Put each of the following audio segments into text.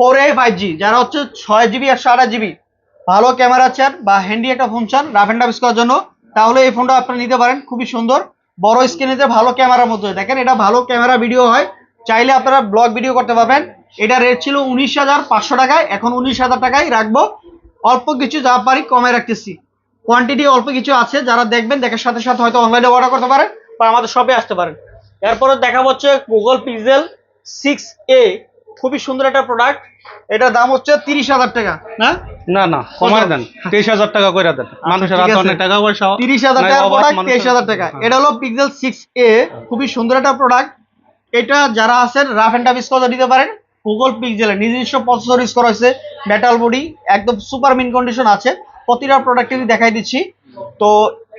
Four এ five G যারা হচ্ছে ছয় জিবি একশো আঠাশ জিবি ভালো ক্যামেরা চান বা হ্যান্ডি একটা ফোন চান রাফ অ্যান্ড করার জন্য, তাহলে এই ফোনটা আপনারা নিতে পারেন, খুবই সুন্দর। বড় স্ক্রিনেতে ভালো ক্যামেরার মধ্যে দেখেন, এটা ভালো ক্যামেরা ভিডিও হয়। চাইলে আপনারা ব্লগ ভিডিও করতে পারবেন। এটা রেট ছিল উনিশ হাজার পাঁচশো টাকায়, এখন উনিশ হাজার টাকায় রাখব। অল্প কিছু যা পারি কমে রাখতেছি। কোয়ান্টিটি অল্প কিছু আছে, যারা দেখবেন, দেখার সাথে সাথে হয়তো অনলাইনে অর্ডার করতে পারেন বা আমাদের শপে আসতে পারেন। এরপরে দেখা হচ্ছে গুগল পিক্সেল সিক্স এ খুবই সুন্দর একটা প্রোডাক্ট এটার দাম হচ্ছে তিরিশ হাজার টাকা। না? না না কমায় দেন। তেইশ হাজার টাকা করে দেন। মানুষের হাতে অনেক টাকা পয়সা। তিরিশ হাজার প্রোডাক্ট তেইশ হাজার টাকা। এটা হলো পিক্সেল সিক্স এ খুবই সুন্দর একটা প্রোডাক্ট এটা যারা আছেন রাফ অ্যান্ড টাফ ইউজ করে দিতে পারেন। গুগল পিক্সেলের নিজস্ব প্রসেসর ইউজ করা হয়েছে মেটাল বডি একদম সুপার মিন কন্ডিশন আছে। প্রতিটা প্রোডাক্টেরই দেখাই দিচ্ছি। তো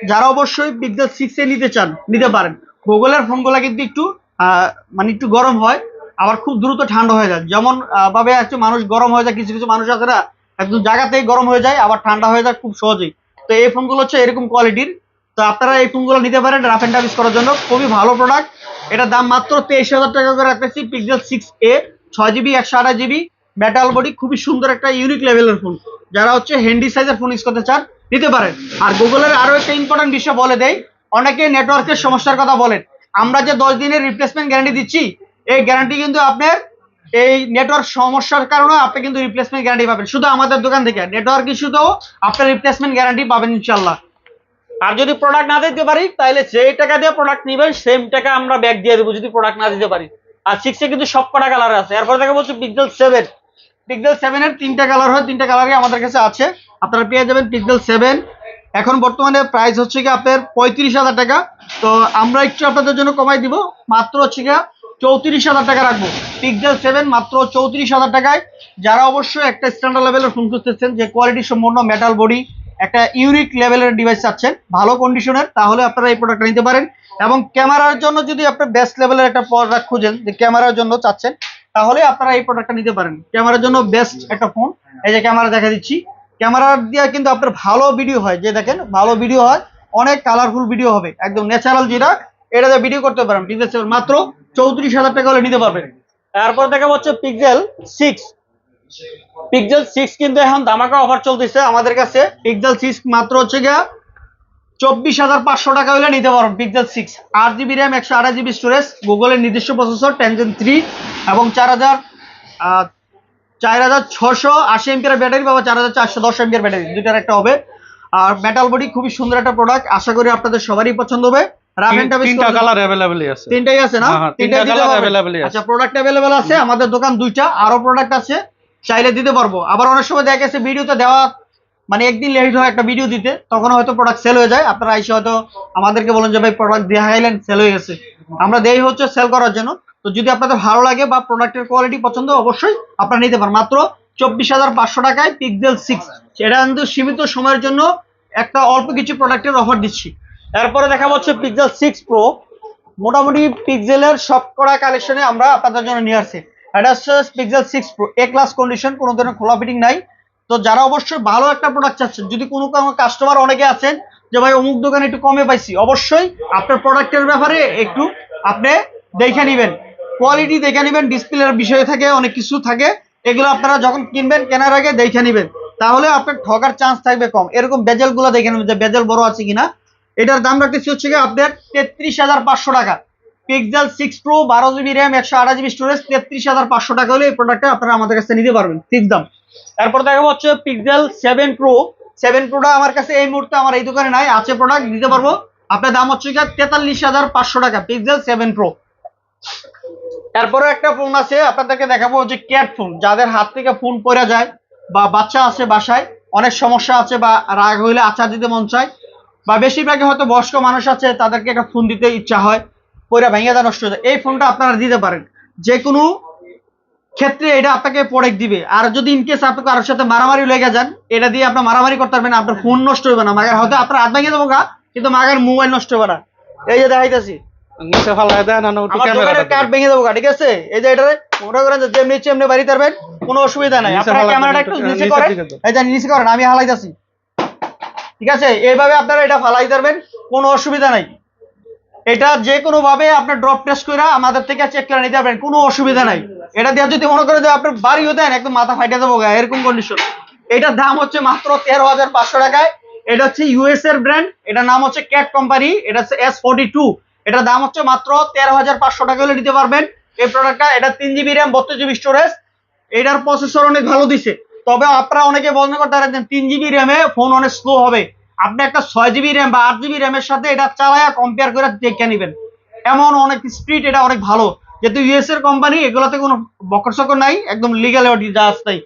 যারা অবশ্যই পিক্সেল সিক্স এ নিতে চান নিতে পারেন। গুগলের ফোনগুলো কিন্তু একটু আহ, মানে একটু গরম হয়। আবার খুব দ্রুত ঠান্ডা হয়ে যায়। যেমন ভাবে একটু মানুষ গরম হয়ে যায়, কিছু কিছু মানুষ আছে না, একদম জায়গাতেই গরম হয়ে যায়, আবার ঠান্ডা হয়ে যায় খুব সহজেই। তো এই ফোনগুলো হচ্ছে এরকম কোয়ালিটির তো আপনারা এই ফোনগুলো নিতে পারেন রাফ অ্যান্ড ইউজ করার জন্য। খুবই ভালো প্রোডাক্ট এটার দাম মাত্র তেইশ হাজার টাকা করে রাখতেছি পিক্সেল সিক্স এ ছয় জিবি একশো আঠাশ জিবি মেটাল বডি খুবই সুন্দর একটা ইউনিক লেভেলের ফোন যারা হচ্ছে হ্যান্ডি সাইজের ফোন ইউজ করতে চান, নিতে পারেন। আর গুগলের আরও একটা ইম্পর্টেন্ট বিষয় বলে দেয় অনেকে নেটওয়ার্কের সমস্যার কথা বলেন। আমরা যে দশ দিনের রিপ্লেসমেন্ট গ্যারান্টি দিচ্ছি এই গ্যারান্টি কিন্তু আপনার এই নেটওয়ার্ক সমস্যার কারণে আপনি কিন্তু রিপ্লেসমেন্ট গ্যারান্টি পাবেন। শুধু আমাদের দোকান থেকে। নেটওয়ার্ক ইস্যুতেও আপনার রিপ্লেসমেন্ট গ্যারান্টি পাবেন ইনশাল্লাহ আর যদি প্রোডাক্ট না দিতে পারি, তাহলে যে টাকা দিয়ে প্রোডাক্ট নেবেন সেম টাকা আমরা ব্যাক দিয়ে দেবো যদি প্রোডাক্ট না দিতে পারি। আর সিক্সে কিন্তু সব কটা কালার আছে। এরপর দেখা বলছি পিক্সেল সেভেন পিক্সেল সেভেনের তিনটা কালার হয়, তিনটা কালারই আমাদের কাছে আছে। আপনারা পেয়ে যাবেন পিক্সেল সেভেন এখন বর্তমানে প্রাইস হচ্ছে কি আপনার পঁয়ত্রিশ হাজার টাকা। তো আমরা একটু আপনাদের জন্য কমাই দিব। মাত্র হচ্ছে গিয়ে চৌত্রিশ হাজার টাকা রাখব। পিক্সেল সেভেন মাত্র চৌত্রিশ হাজার টাকায়। যারা অবশ্যই একটা স্ট্যান্ডার্ড লেভেলের ফোন খুঁজতেছেন, যে কোয়ালিটি সম্পূর্ণ মেটাল বডি একটা ইউনিক লেভেলের ডিভাইস চাচ্ছেন, ভালো কন্ডিশনের তাহলে আপনারা এই প্রোডাক্টটা নিতে পারেন। এবং ক্যামেরার জন্য যদি আপনার বেস্ট লেভেলের একটা প্রোডাক্ট খুঁজেন, যে ক্যামেরার জন্য চাচ্ছেন, তাহলে আপনারা এই প্রোডাক্টটা নিতে পারেন। ক্যামেরার জন্য বেস্ট একটা ফোন এই যে ক্যামেরা দেখা দিচ্ছি। ক্যামেরা দিয়ে কিন্তু আপনার ভালো ভিডিও হয়। যে দেখেন, ভালো ভিডিও হয়, অনেক কালারফুল ভিডিও হবে। একদম ন্যাচারাল যেটা এটা ভিডিও করতে পারেন। মাত্র চৌত্রিশ হাজার টাকা হলে নিতে পারবেন। তারপর দেখা হচ্ছে পিকজেল সিক্স পিকজেল সিক্স কিন্তু এখন ধামাকা অফার চলতেছে আমাদের কাছে। পিকজেল সিক্স মাত্র হচ্ছে গিয়া চব্বিশ হাজার পাঁচশো টাকা হলে নিতে পারবেন পিকজেল সিক্স আট জিবি র্যাম একশো আঠাশ জিবি স্টোরেজ গুগলের নিজস্ব প্রসেসর টেনজেন থ্রি এবং চার হাজার চার হাজার ছশো আশি এমপিয়ার ব্যাটারি বা চার হাজার চারশো দশ এমপিয়ার ব্যাটারি, দুইটার একটা হবে। আর মেটাল বডি খুবই সুন্দর একটা প্রোডাক্ট আশা করি আপনাদের সবারই পছন্দ হবে। তিনটা কালার অ্যাভেলেবেলই আছে। তিনটাই আছে না? হ্যাঁ, হ্যাঁ, তিনটা আছে। আচ্ছা প্রোডাক্ট অ্যাভেলেবেল আছে আমাদের দোকান দুইটা আরও প্রোডাক্ট আছে চাইলে দিতে পারব। আবার অনেক সময় দেখা গেছে ভিডিওতে দেওয়া মানে একদিন লেট হয় একটা ভিডিও দিতে তখন হয়তো প্রোডাক্ট সেল হয়ে যায়। আপনারা এসে হয়তো আমাদেরকে বলেন যে ভাই প্রোডাক্ট দেখাইলেন সেল হয়ে গেছে। আমরা দেই হচ্ছে সেল করার জন্য। তো যদি আপনাদের ভালো লাগে বা প্রোডাক্টের কোয়ালিটি পছন্দ অবশ্যই আপনারা নিতে পারেন। মাত্র চব্বিশ হাজার পাঁচশো টাকায় পিক্সেল সিক্স সেটা কিন্তু সীমিত সময়ের জন্য একটা অল্প কিছু প্রোডাক্টের অফার দিচ্ছি। এরপরে দেখা হচ্ছে পিক্সেল সিক্স প্রো মোটামুটি পিক্সেলের সবকটা কালেকশনে আমরা আপনাদের জন্য নিয়ে আসছি। এটা হচ্ছে pixel six pro A class condition কোনো ধরনের খোলা ফিটিং নাই। তো যারা অবশ্যই ভালো একটা প্রোডাক্ট চাচ্ছেন, যদি কোনো কাস্টমার অনেকে আছেন যে, ভাই, অমুক দোকানে একটু কমে পাইছি। অবশ্যই আপনার প্রোডাক্টের ব্যাপারে একটু আপনি দেখে নেবেন। কোয়ালিটি দেখে নেবেন ডিসপ্লের বিষয় থাকে, অনেক কিছু থাকে। এগুলো আপনারা যখন কিনবেন, কেনার আগে দেখে নেবেন। তাহলে আপনার ঠকার চান্স থাকবে কম। এরকম বেজেলগুলো দেখে নেবেন যে, বেজেল বড় আছে কিনা? এটার দাম রাখতেছি হচ্ছে কি আপনার তেত্রিশ হাজার পাঁচশো টাকা। পিক্সেল সিক্স প্রো বারো জিবি র্যাম একশো আঠাশ জিবি স্টোরেজ তেত্রিশ হাজার পাঁচশো টাকা হলে এই প্রোডাক্টটা আপনারা আমাদের কাছে নিতে পারবেন ফিক্স দাম। তারপর দেখা হচ্ছে পিক্সেল সেভেন প্রো সেভেন প্রোটা আমার কাছে এই মুহূর্তে আমার এই দোকানে নাই, আছে প্রোডাক্ট দিতে পারব। আপনার দাম হচ্ছে কি তেতাল্লিশ হাজার পাঁচশো টাকা পিক্সেল সেভেন প্রো তারপরে একটা ফোন আছে, আপনাদেরকে দেখাবো যে ক্যাট ফোন যাদের হাত থেকে ফোন পড়ে যায় বা বাচ্চা আছে বাসায়, অনেক সমস্যা আছে বা রাগ হইলে আচার দিতে মন চায় বা বেশিরভাগই হয়তো বয়স্ক মানুষ আছে তাদেরকে একটা ফোন দিতে ইচ্ছা হয় পয়রা ভেঙে দেওয়া নষ্ট হয়ে যায়। এই ফোনটা আপনারা দিতে পারেন। যে কোনো ক্ষেত্রে এটা আপনাকে প্রোডাক্ট দিবে। আর যদি ইনকেস আপনি কারোর সাথে মারামারি লেগে যান এটা দিয়ে আপনার মারামারি করতে পারবেন আপনার ফোন নষ্ট হবে না। মাগার হয়তো আপনার হাত ভেঙে দেবো গা কিন্তু মাগার মোবাইল নষ্ট হবে না। এই যে দেখাইতেছি। নিচে ফালায় দেন আর একটু আমার দোকানের ভেঙে দেবো ঠিক আছে? এই যে এটারে মনে করেন যে যেমনি ইচ্ছে বাড়ি পারবেন কোনো অসুবিধা নাই। নিচে ক্যামেরাটা একটু একটু নিচে করেন। এই যে নিচে করেন আমি হালাইতাছি। ঠিক আছে? এইভাবে আপনারা এটা ফালাই পারবেন কোনো অসুবিধা নাই। এটা যে কোনো ভাবে আপনার ড্রপ টেস্ট করে আমাদের থেকে চেক করে নিতে পারবেন, কোনো অসুবিধা নাই। এটা দিয়ে যদি মনে করে যে আপনার বাড়িও দেন, একদম মাথা ফাইটে যাব এরকম কন্ডিশন এটার দাম হচ্ছে মাত্র তেরো হাজার পাঁচশো টাকায়। এটা হচ্ছে ইউএস এর ব্র্যান্ড এটার নাম হচ্ছে ক্যাট কোম্পানি এটা হচ্ছে এস ফোর্টি টু এটার দাম হচ্ছে মাত্র তেরো হাজার পাঁচশো টাকা হলে নিতে পারবেন। এই প্রোডাক্টটা এটা তিন জিবি র্যাম বত্রিশ জিবি স্টোরেজ এটার প্রসেসর অনেক ভালো দিছে। তবে আপনারা অনেকে বন্ধ করতে পারেন তিন জিবি র্যামে ফোন অনেক স্লো হবে। আপনি একটা ছয় জিবি র্যাম বা আট জিবি র্যামের সাথে এটা চালায়া কম্পেয়ার করে দেখে নেবেন। এমন অনেক স্পিড এটা অনেক ভালো। যেহেতু ইউএস এর কোম্পানি এগুলোতে কোনো বকরসকর নাই, একদম লিগাল যা তাই।